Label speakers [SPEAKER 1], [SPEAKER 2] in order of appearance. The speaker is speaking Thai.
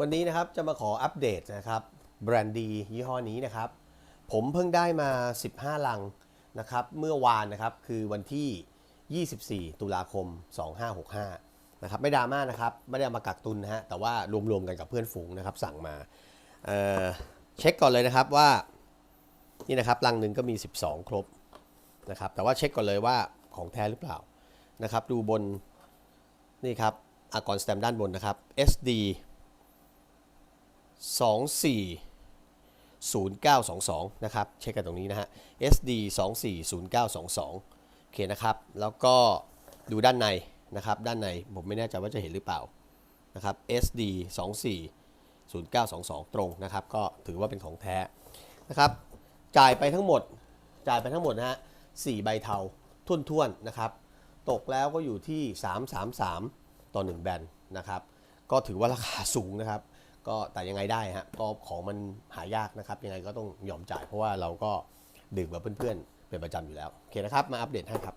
[SPEAKER 1] วันนี้นะครับจะมาขออัปเดตนะครับแบรนด์ดียี่ห้อนี้นะครับ ผมเพิ่งได้มา 15 ลังนะครับ เมื่อวานนะครับคือวันที่ 24 ตุลาคม 2565 นะครับ ไม่ดราม่านะครับ ไม่ได้เอามากักตุนนะฮะ แต่ว่ารวมๆกันกับเพื่อนฝูงนะครับ สั่งมาเเช็คก่อนเลยนะครับว่า นี่นะครับลังหนึ่งก็มี 12 ครบนะครับ แต่ว่าเช็คก่อนเลยว่าของแท้หรือเปล่านะครับ ดูบนนี่ครับอากรสแตมด้านบนนะครับ SD 240922 นะครับ เช็คกันตรงนี้นะฮะ SD 240922 โอเคนะครับ แล้วก็ดูด้านในนะครับ ด้านในผมไม่แน่ใจว่าจะเห็นหรือเปล่านะครับ SD 240922 ตรงนะครับ ก็ถือว่าเป็นของแท้นะครับ จ่ายไปทั้งหมด จ่ายไปทั้งหมดนะฮะ4ใบเทาทุ่นๆนะครับ ตกแล้วก็อยู่ที่ 333 ต่อ 1 แบนนะครับ ก็ถือว่าราคาสูงนะครับ ก็แต่ยังไงได้ฮะก็ของมันหายากนะครับ ยังไงก็ต้องยอมจ่ายเพราะว่าเราก็ดื่มกับเพื่อนๆเป็นประจำอยู่แล้วโอเคนะครับมาอัปเดตให้ครับ